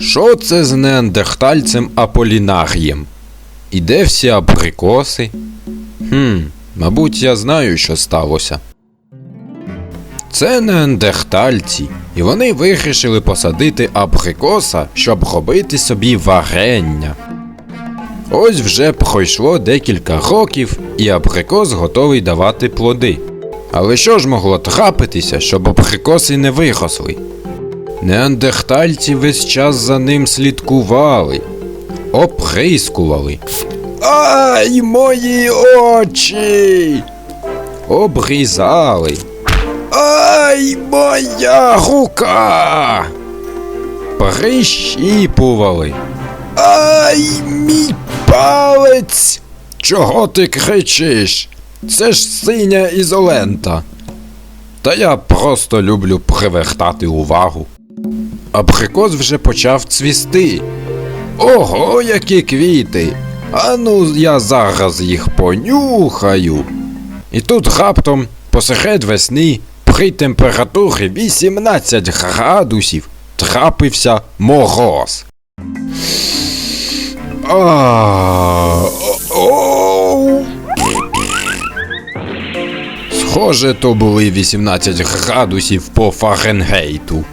Що це з неандертальцем Аполінарієм? І де всі абрикоси? Хм, мабуть, я знаю, що сталося. Це неандертальці, і вони вирішили посадити абрикоса, щоб робити собі варення. Ось вже пройшло декілька років, і абрикос готовий давати плоди. Але що ж могло трапитися, щоб абрикоси не виросли? Неандертальці весь час за ним слідкували, оприскували. Ай, мої очі! Обрізали. Ай, моя рука! Прищіпували. Ай, мій палець! Чого ти кричиш? Це ж синя ізолента. Та я просто люблю привертати увагу. Абрикос вже почав цвісти. Ого, які квіти! Ану, я зараз їх понюхаю. І тут раптом, посеред весни, при температурі 18 градусів, трапився мороз. Схоже, то були 18 градусів по Фаренгейту.